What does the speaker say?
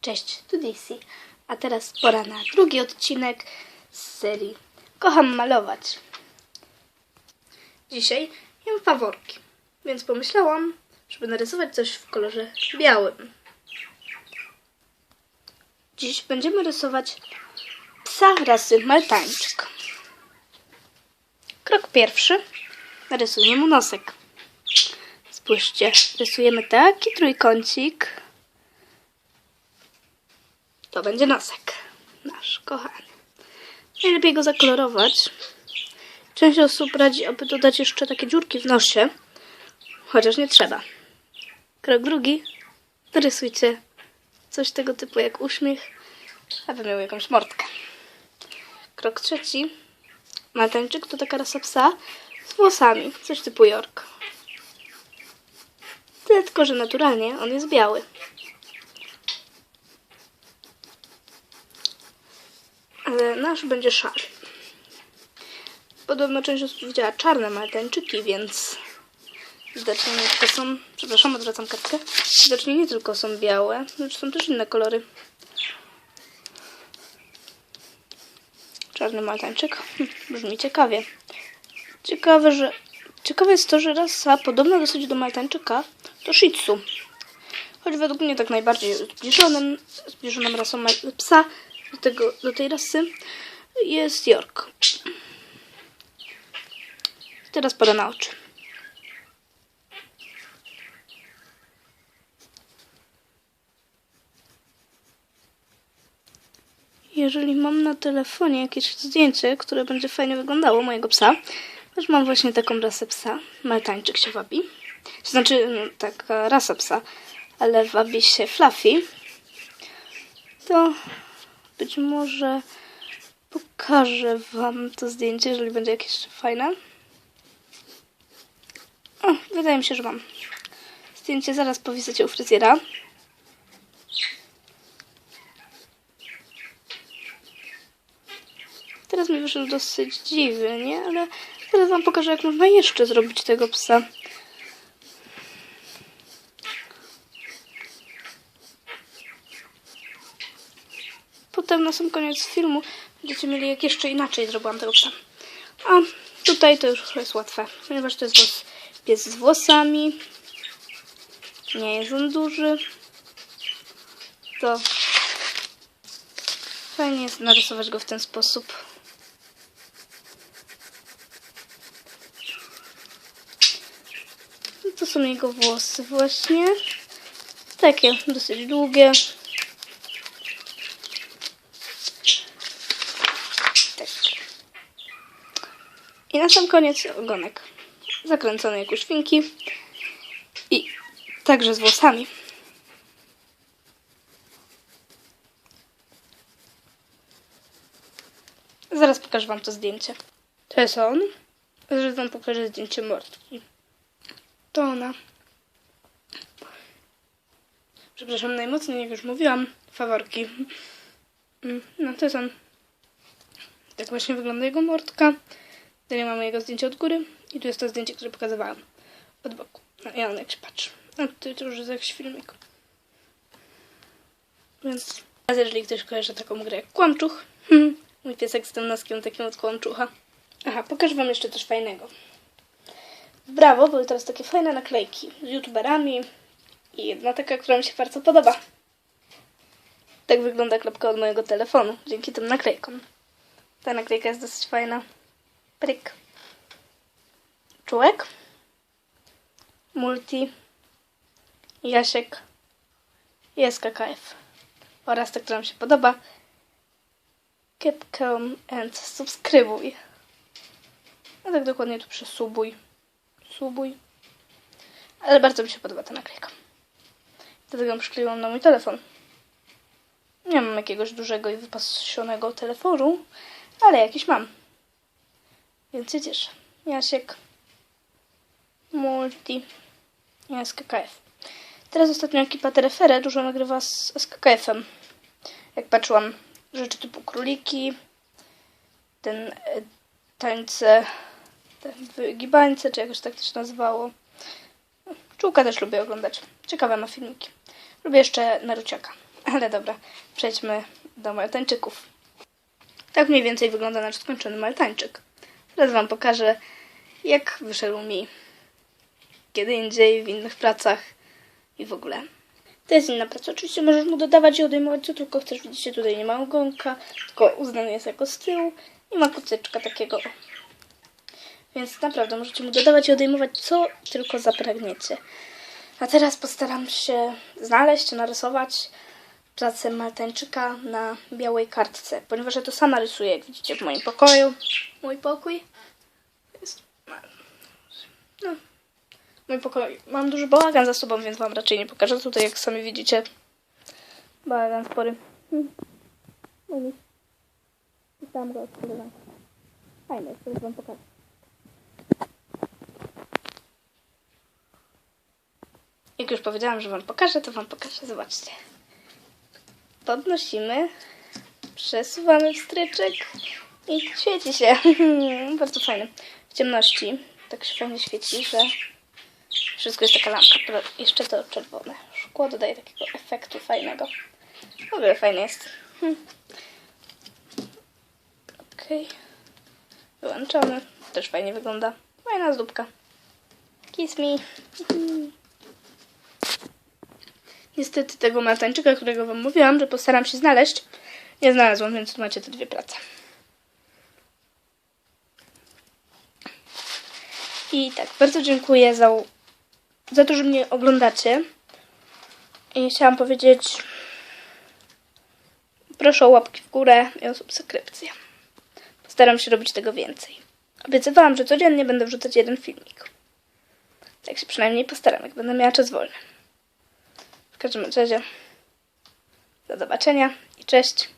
Cześć, tu Daisy. A teraz pora na drugi odcinek z serii Kocham malować. Dzisiaj jem faworki, więc pomyślałam, żeby narysować coś w kolorze białym. Dziś będziemy rysować psa rasy maltańczyk. Krok pierwszy. Narysujemy mu nosek. Spójrzcie, rysujemy taki trójkącik. To będzie nosek. Nasz kochany. Najlepiej go zakolorować. Część osób radzi, aby dodać jeszcze takie dziurki w nosie. Chociaż nie trzeba. Krok drugi. Narysujcie coś tego typu jak uśmiech, aby miał jakąś mordkę. Krok trzeci. Maltańczyk to taka rasa psa z włosami. Coś typu York. Tylko, że naturalnie on jest biały. Ale nasz będzie szary. Podobno część osób widziała czarne maltańczyki, więc widocznie nie tylko są... Przepraszam, odwracam kartkę. Widocznie nie tylko są białe, lecz są też inne kolory. Czarny maltańczyk. Hm, Brzmi ciekawie. Ciekawe, że... Ciekawe jest to, że rasa podobna dosyć do maltańczyka to Shih Tzu. Choć według mnie tak najbardziej zbliżonym, zbliżoną rasą psa do, tego, do tej rasy jest York. Teraz pada na oczy. Jeżeli mam na telefonie jakieś zdjęcie, które będzie fajnie wyglądało mojego psa, też mam właśnie taką rasę psa. Maltańczyk się wabi. To znaczy, no, taka rasa psa, ale wabi się Fluffy. To być może pokażę wam to zdjęcie, jeżeli będzie jakieś fajne. O, wydaje mi się, że mam. Zdjęcie zaraz powiesicie u fryzjera. Teraz mi wyszedł dosyć dziwnie, ale teraz wam pokażę, jak można jeszcze zrobić tego psa. Potem na sam koniec filmu będziecie mieli, jak jeszcze inaczej zrobiłam tego psa. A tutaj to już jest łatwe, ponieważ to jest włos, pies z włosami. Nie jest on duży. To fajnie jest narysować go w ten sposób. I to są jego włosy właśnie. Takie dosyć długie. Tak. I na sam koniec ogonek. Zakręcony jak u świnki. I także z włosami. Zaraz pokażę wam to zdjęcie. To jest on. Zaraz wam pokażę zdjęcie mordki. To ona. Przepraszam najmocniej, jak już mówiłam. Faworki. Mm, No to jest on. Tak właśnie wygląda jego mordka. Tutaj mamy jego zdjęcie od góry. I tu jest to zdjęcie, które pokazywałam. Od boku. No i on jak się patrzy. A tutaj to już jest jakiś filmik. Więc teraz jeżeli ktoś kojarzy taką grę jak Kłamczuch. hmm, Mój piesek z tym noskiem takim od Kłamczucha. Aha, pokażę wam jeszcze coś fajnego. Brawo były teraz takie fajne naklejki z youtuberami i jedna taka, która mi się bardzo podoba. Tak wygląda klapka od mojego telefonu, dzięki tym naklejkom. Ta naklejka jest dosyć fajna. Pryk. Czułek. Multi. Jasiek. I SKKF. Oraz ta, która mi się podoba. Keep calm and subskrybuj. A tak dokładnie tu przesubuj. Subuj. Ale bardzo mi się podoba ta naklejka. Dlatego ją przykleiłam na mój telefon. Nie mam jakiegoś dużego i wypasionego telefonu, ale jakiś mam. Więc cieszę. Jasiek. Multi. SKKF. Teraz ostatnio ekipa Terefere dużo nagrywa z SKKF-em. Jak patrzyłam, rzeczy typu króliki, ten e, tańce, te wygibańce, czy jakoś tak to się nazywało. Czułka też lubię oglądać. Ciekawe ma filmiki. Lubię jeszcze Naruciaka. Ale dobra, przejdźmy do maltańczyków. Tak mniej więcej wygląda nasz skończony maltańczyk. Teraz Wam pokażę, jak wyszedł mi kiedy indziej, w innych pracach i w ogóle. To jest inna praca. Oczywiście możesz mu dodawać i odejmować co tylko chcesz. Widzicie, tutaj nie ma ogonka, tylko uznany jest jako z tyłu i ma kotyczka takiego. Więc naprawdę możecie mu dodawać i odejmować co tylko zapragniecie. A teraz postaram się znaleźć, narysować pracę Maltańczyka na białej kartce, ponieważ ja to sama rysuję, jak widzicie, w moim pokoju. Mój pokój jest... No, mój pokój. Mam duży bałagan za sobą, więc wam raczej nie pokażę. Tutaj, jak sami widzicie, bałagan spory. Hmm. Mój. Dostałam go od koleżanki. Fajne, teraz wam pokażę. Jak już powiedziałam, że wam pokażę, to wam pokażę. Zobaczcie. Podnosimy, przesuwamy wstryczek i świeci się. Bardzo fajne. W ciemności tak się fajnie świeci, że wszystko jest taka lampka. Jeszcze to czerwone. Szkło dodaje takiego efektu fajnego. W ogóle fajne jest. Hmm. Okej. Wyłączony. Też fajnie wygląda. Fajna zdóbka. Kiss me. Niestety tego maltańczyka, którego wam mówiłam, że postaram się znaleźć, nie znalazłam, więc tu macie te dwie prace. I tak, bardzo dziękuję za, za to, że mnie oglądacie. I chciałam powiedzieć, proszę o łapki w górę i o subskrypcję. Postaram się robić tego więcej. Obiecywałam, że codziennie będę wrzucać jeden filmik. Tak się przynajmniej postaram, jak będę miała czas wolny. Każdym razie do zobaczenia i cześć.